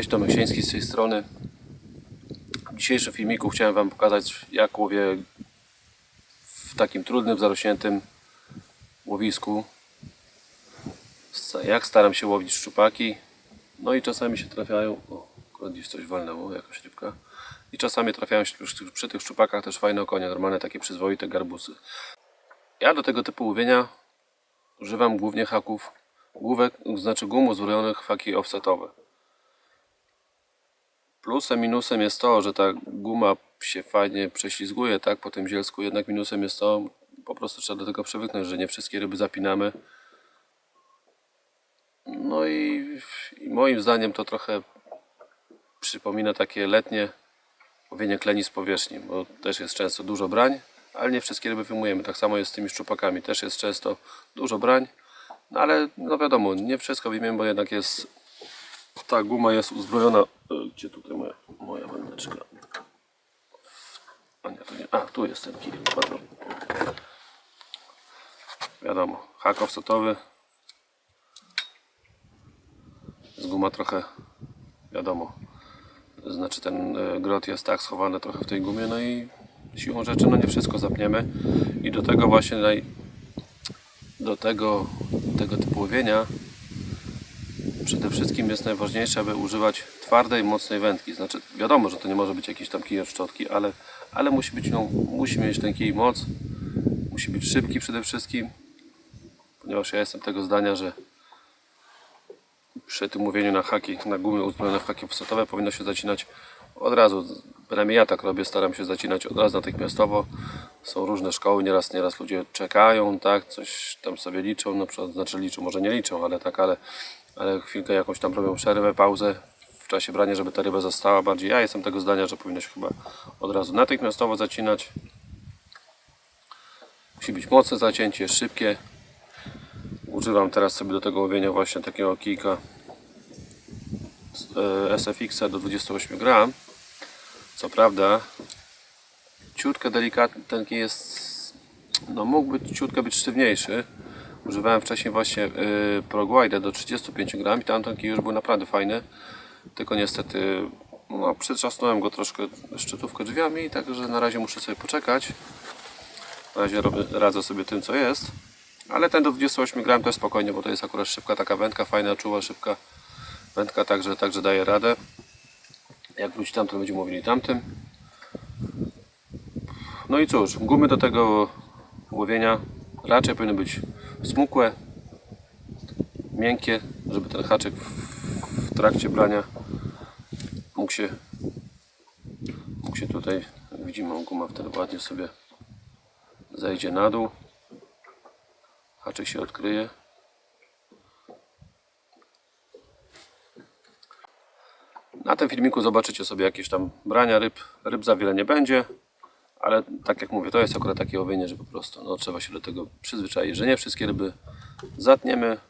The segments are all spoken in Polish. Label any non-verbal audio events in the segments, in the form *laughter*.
Cześć, Tomek Sieński z tej strony. W dzisiejszym filmiku chciałem Wam pokazać jak łowię w takim trudnym, zarośniętym łowisku. Jak staram się łowić szczupaki. No i czasami się trafiają... O, akurat gdzieś coś walnęło, jakaś rybka. I czasami trafiają się już przy tych szczupakach też fajne okonie, normalne takie przyzwoite garbusy. Ja do tego typu łowienia używam głównie haków, główek, znaczy gum uzbrojonych w haki offsetowe. Plusem, minusem jest to, że ta guma się fajnie prześlizguje, tak, po tym zielsku. Jednak minusem jest to, po prostu trzeba do tego przywyknąć, że nie wszystkie ryby zapinamy. No i, i moim zdaniem to trochę przypomina takie letnie łowienie kleni z powierzchni, bo też jest często dużo brań, ale nie wszystkie ryby wyjmujemy. Tak samo jest z tymi szczupakami, też jest często dużo brań, no ale no wiadomo, nie wszystko wyjmiemy, bo jednak jest ta guma jest uzbrojona. Gdzie tutaj moja, moja wędeczka? A nie, tu nie. A, tu jest ten kij. Pardon. Wiadomo, hak offsetowy. Z guma trochę, wiadomo. Znaczy ten e, grot jest tak schowany trochę w tej gumie, no i siłą rzeczy no nie wszystko zapniemy. I do tego właśnie naj, do tego, tego typu łowienia przede wszystkim jest najważniejsze, aby używać twardej, mocnej wędki. Znaczy, wiadomo, że to nie może być jakiś tam kij od szczotki, ale, ale musi, być, no, musi mieć ten kij moc, musi być szybki przede wszystkim, ponieważ ja jestem tego zdania, że przy tym mówieniu na haki, na gumy uzbrojone w haki offsetowe powinno się zacinać od razu. Przynajmniej ja tak robię, staram się zacinać od razu natychmiastowo. Są różne szkoły, nieraz, nieraz ludzie czekają, tak, coś tam sobie liczą, na przykład, znaczy liczą, może nie liczą, ale tak, ale, ale chwilkę jakąś tam robią przerwę, pauzę czasie brania, żeby ta ryba została bardziej. Ja jestem tego zdania, że powinno się chyba od razu natychmiastowo zacinać. Musi być mocne zacięcie, szybkie. Używam teraz sobie do tego łowienia właśnie takiego kijka e, SFX do 28 gram. Co prawda ciutkę delikatny ten kij jest no mógłby ciutkę być sztywniejszy. Używałem wcześniej właśnie yy, ProGuide do 35 gram i tamten kij już był naprawdę fajny. Tylko niestety no, przytrzasnąłem go troszkę szczytówkę drzwiami, także na razie muszę sobie poczekać. Na razie robię, radzę sobie tym co jest. Ale ten do 28 gram też spokojnie, bo to jest akurat szybka taka wędka, fajna, czuła, szybka wędka, także, także daje radę. Jak wróci tamten, będziemy mówili tamtym. No i cóż, gumy do tego łowienia raczej powinny być smukłe, miękkie, żeby ten haczyk trakcie brania mógł się, mógł się tutaj, jak widzimy, guma wtedy ładnie sobie zejdzie na dół. Haczyk się odkryje. Na tym filmiku zobaczycie sobie jakieś tam brania ryb. Ryb za wiele nie będzie, ale tak jak mówię, to jest akurat takie łowienie, że po prostu no, trzeba się do tego przyzwyczaić, że nie wszystkie ryby zatniemy.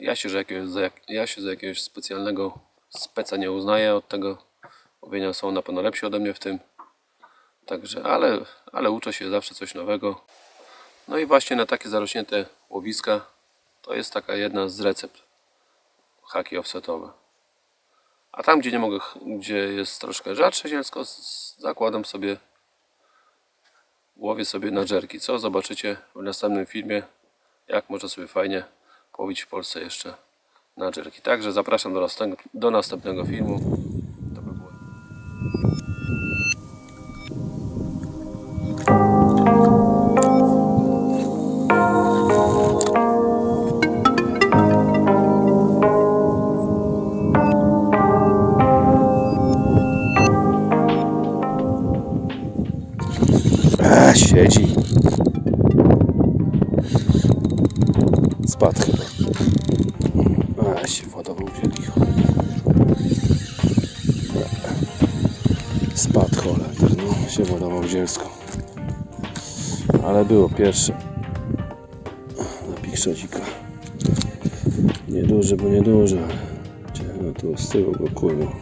Ja się, że jakiegoś, ja się za jakiegoś specjalnego speca nie uznaję od tego łowienia. Są na pewno lepsi ode mnie w tym. Także, ale, ale uczę się zawsze coś nowego. No i właśnie na takie zarośnięte łowiska to jest taka jedna z recept haki offsetowe. A tam, gdzie nie mogę, gdzie jest troszkę rzadsze zielsko, zakładam sobie, łowię sobie na żerki. Co zobaczycie w następnym filmie, jak można sobie fajnie połowić w Polsce jeszcze na żerki. Także zapraszam do, następ, do następnego filmu. Siedzi. Spadł Holender, no, się woda wzięsko. Ale było pierwsze. Na pikszadzika. Nieduży, bo nieduży, ale no tu z tyłu go kurwa.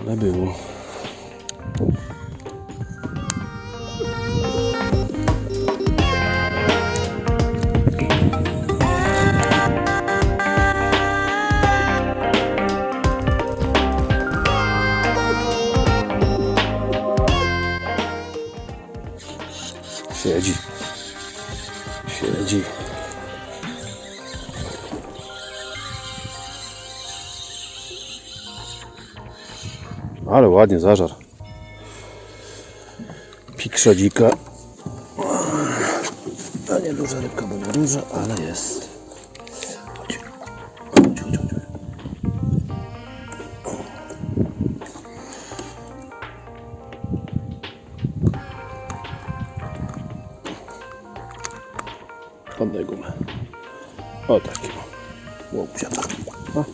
Ale było. Ale ładnie zażar. Pikrza dzika. A nie duża rybka, bo nie duża, ale jest. Chodź. Chodź, chodź, chodź. Oddaj gumę. O taki o. Łopciata. O.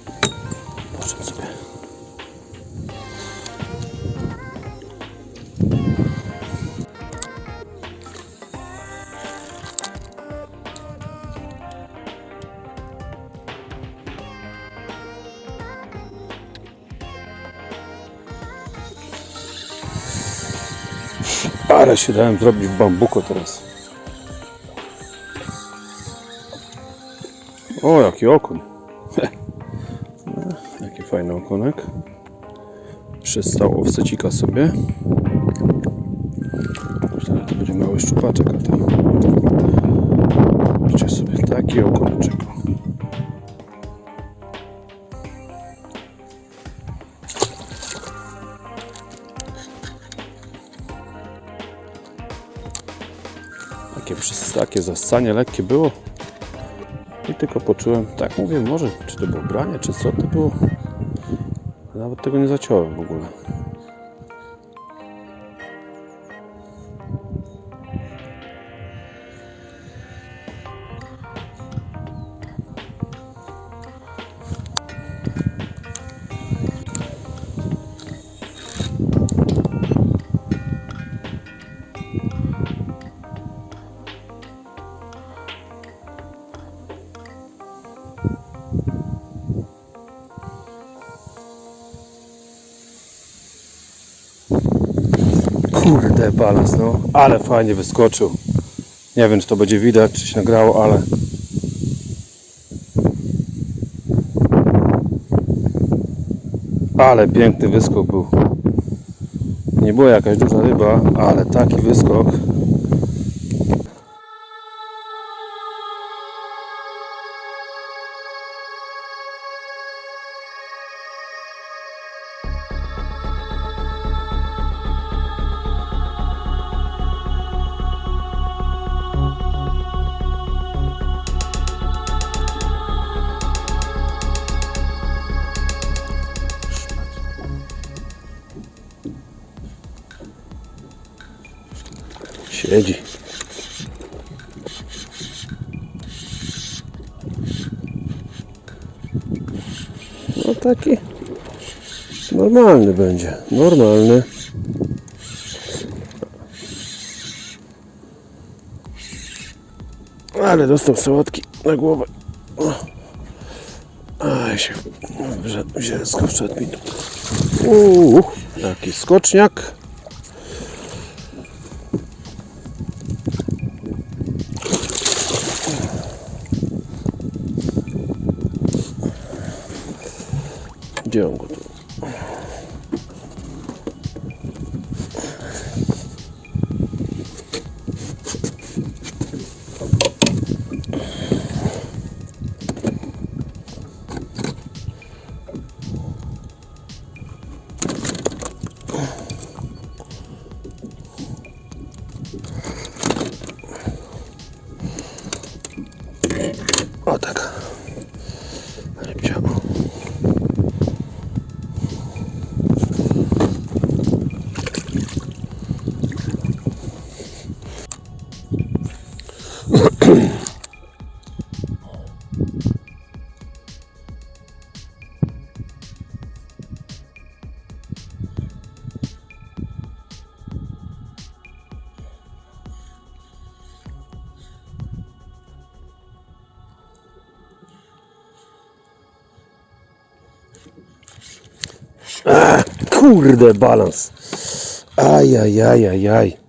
Ale się dałem zrobić w bambuko teraz. O, jaki okon. No, *laughs* jaki fajny okonek. Przystał owsecika sobie. Że to będzie mały szczupaczek, a tam... Zobaczcie sobie, taki okoneczek. Takie, zassanie lekkie było. I tylko poczułem, tak mówię, może czy to było branie, czy co to było. Nawet tego nie zaciąłem w ogóle. Kurde, balans, no. Ale fajnie wyskoczył. Nie wiem, czy to będzie widać, czy się nagrało, ale... Ale piękny wyskok był. Nie była jakaś duża ryba, ale taki wyskok. Siedzi. No taki normalny będzie. Normalny. Ale dostał sałatki na głowę. Aj się mi tu. Uuu, jaki skoczniak. Gdzie on go tu? O Kurde, balans. Ajajajajaj.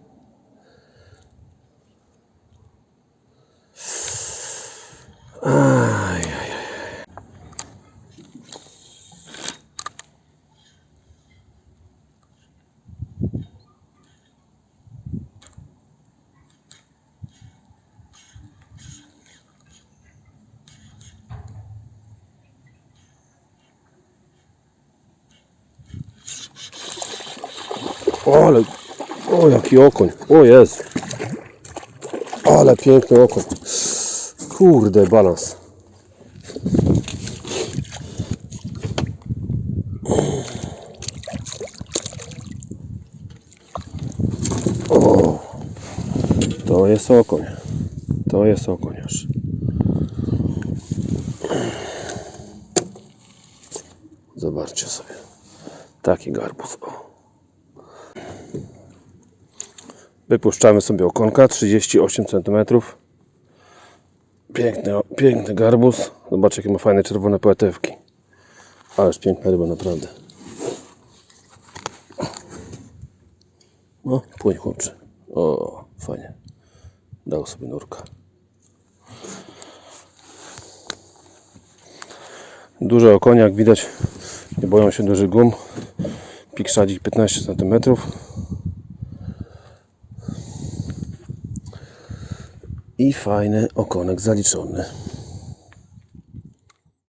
Ale, o jaki okoń, o jest. Ale piękny okoń. Kurde, balans. O, to jest okoń. To jest okoniarz. Zobaczcie sobie. Taki garbus. O. Wypuszczamy sobie okonka 38 cm. Piękny, piękny garbus. Zobaczcie jakie ma fajne czerwone poetewki. Ależ piękna ryba naprawdę. No, płyń chłopcze. O, fajnie. Dał sobie nurka. Duże okonie, jak widać, nie boją się dużych gum. Pik szadzik 15 cm. I fajny okonek zaliczony.